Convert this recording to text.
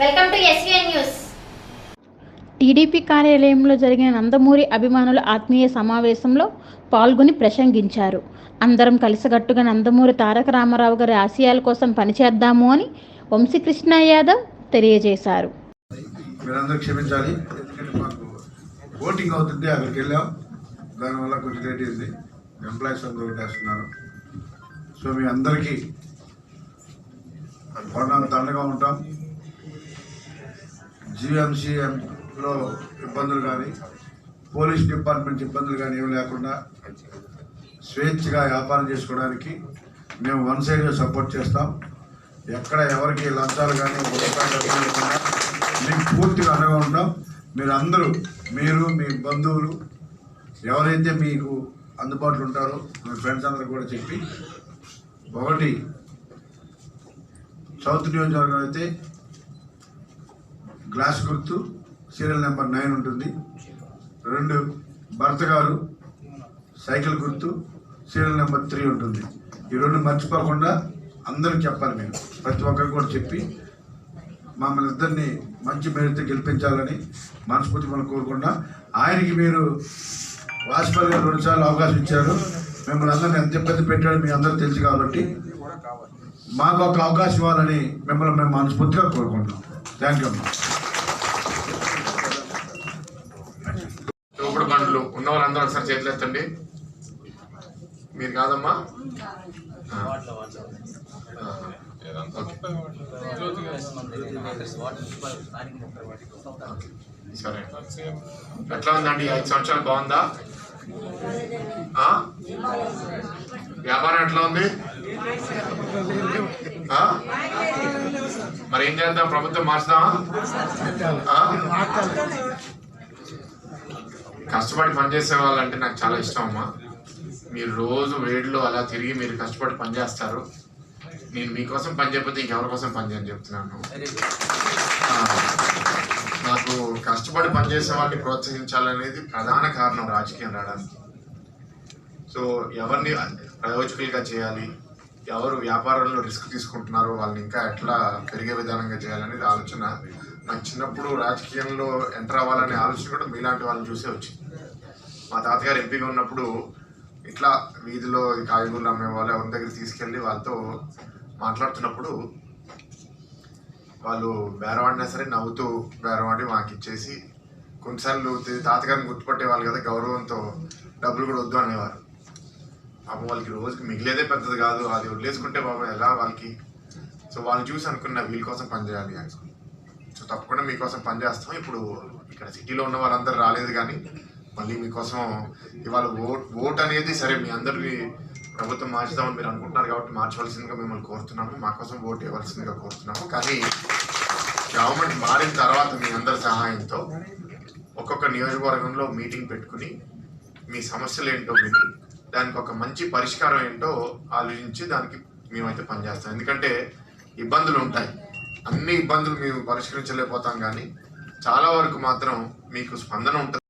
Welcome to SVN news TDP కార్యాలయంలో జరిగిన నందమూరి అభిమానుల ఆత్మీయ సమావేశంలో పాల్గొని ప్రసంగించారు. అందరం కలిసికట్టుగా నందమూరి తారక రామారావు గారి ఆశయాల కోసం పనిచేద్దాము అని వంశీకృష్ణ యాదవ్ తెలియజేశారు. మీరందరూ క్షమించాలి. ఎందుకంటే మాకు ఓటింగ్ అవుతుంది అక్కడికి వెళ్ళాం. దానివల్ల కొంచెం లేట్ అయింది. ఎంప్లాయీస్ అందరూ సో మీ అందరికీ కొండంత అండగా ఉంటాం. జీఎంసీఎంలో ఇబ్బందులు కానీ పోలీస్ డిపార్ట్మెంట్ ఇబ్బందులు కానీ ఏమి లేకుండా స్వేచ్ఛగా వ్యాపారం చేసుకోవడానికి మేము వన్ సైడ్గా సపోర్ట్ చేస్తాం. ఎక్కడ ఎవరికి లంచాలు కానీ మేము పూర్తిగా అండగా ఉంటాం మీరు అందరూ మీరు మీ బంధువులు ఎవరైతే మీకు అందుబాటులో ఉంటారో మీ ఫ్రెండ్స్ అందరూ కూడా చెప్పి ఒకటి సౌత్ నియోజకవర్గం అయితే గ్లాస్ గుర్తు సీరియల్ నెంబర్ నైన్ ఉంటుంది. రెండు భర్త గారు సైకిల్ గుర్తు సీరియల్ నెంబర్ త్రీ ఉంటుంది. ఈ రెండు మర్చిపోకుండా అందరూ చెప్పాలి మీరు. ప్రతి ఒక్కరికి కూడా చెప్పి మమ్మల్ని ఇద్దరిని మంచి మేరతో గెలిపించాలని మనస్ఫూర్తి మనం కోరుకున్నా ఆయనకి మీరు వాజ్పేయి గారు రెండుసార్లు అవకాశం ఇచ్చారు. మిమ్మల్ని అందరిని ఎంత ఇబ్బంది పెట్టాడో మీ అందరూ తెలుసు కాబట్టి మాకు ఒక అవకాశం ఇవ్వాలని మిమ్మల్ని మేము మనస్ఫూర్తిగా కోరుకుంటాం థ్యాంక్ యూ అమ్మా. చూపుడు ఉన్న వాళ్ళందరూ ఒకసారి చేతులు ఎత్తండి. మీరు కాదమ్మా? సరే. ఎట్లా ఉందండి? ఐదు సంవత్సరాలు బాగుందా? వ్యాపారం ఎట్లా ఉంది? మరి ఏం చేద్దాం? ప్రభుత్వం మార్చుదామా? కష్టపడి పనిచేసే వాళ్ళంటే నాకు చాలా ఇష్టం అమ్మా. మీరు రోజు వేడిలో అలా తిరిగి మీరు కష్టపడి పనిచేస్తారు నేను మీకోసం పని చేయకపోతే ఇంకెవరి కోసం పని చేయని చెప్తున్నాను. నాకు కష్టపడి పనిచేసే వాళ్ళని ప్రోత్సహించాలనేది ప్రధాన కారణం రాజకీయం రావడానికి. సో ఎవరిని ప్రయోజకులుగా చేయాలి ఎవరు వ్యాపారంలో రిస్క్ తీసుకుంటున్నారో వాళ్ళని ఇంకా ఎట్లా పెరిగే విధానంగా చేయాలనేది ఆలోచన. నాకు చిన్నప్పుడు రాజకీయంలో ఎంటర్ అవ్వాలనే ఆలోచన కూడా మీలాంటి వాళ్ళని చూసే వచ్చింది. మా తాతగారు ఎంపీగా ఉన్నప్పుడు ఇట్లా వీధిలో కాయగూరలు అమ్మే వాళ్ళు ఎవరి దగ్గర తీసుకెళ్ళి వాళ్ళతో మాట్లాడుతున్నప్పుడు వాళ్ళు బేరవాడినా సరే నవ్వుతూ బేరవాడి మాకు ఇచ్చేసి కొన్నిసార్లు తాతగారిని గుర్తుపట్టేవాళ్ళు కదా గౌరవంతో డబ్బులు కూడా వద్దు అనేవారు. పాపం వాళ్ళకి రోజుకి మిగిలేదే పెద్దది కాదు అది వదిలేసుకుంటే పాపం ఎలా వాళ్ళకి? సో వాళ్ళు చూసి అనుకున్న వీళ్ళ కోసం పనిచేయాలి అని. సో తప్పకుండా మీకోసం పనిచేస్తాం ఇప్పుడు ఇక్కడ సిటీలో ఉన్న వాళ్ళందరూ రాలేదు కానీ మళ్ళీ మీకోసం ఇవాళ ఓట్ ఓట్ అనేది సరే మీ అందరికీ ప్రభుత్వం మార్చుదామని మీరు అనుకుంటున్నారు కాబట్టి మార్చవలసిందిగా మిమ్మల్ని కోరుతున్నాము. మా కోసం ఓట్ ఇవ్వాల్సిందిగా కోరుతున్నాము. కానీ గవర్నమెంట్ మారిన తర్వాత మీ అందరి సహాయంతో ఒక్కొక్క నియోజకవర్గంలో మీటింగ్ పెట్టుకుని మీ సమస్యలు ఏంటో విని దానికి ఒక మంచి పరిష్కారం ఏంటో ఆలోచించి దానికి మేమైతే పనిచేస్తాం. ఎందుకంటే ఇబ్బందులు ఉంటాయి. అన్ని ఇబ్బందులు మేము పరిష్కరించలేకపోతాం కానీ చాలా వరకు మాత్రం మీకు స్పందన ఉంటుంది.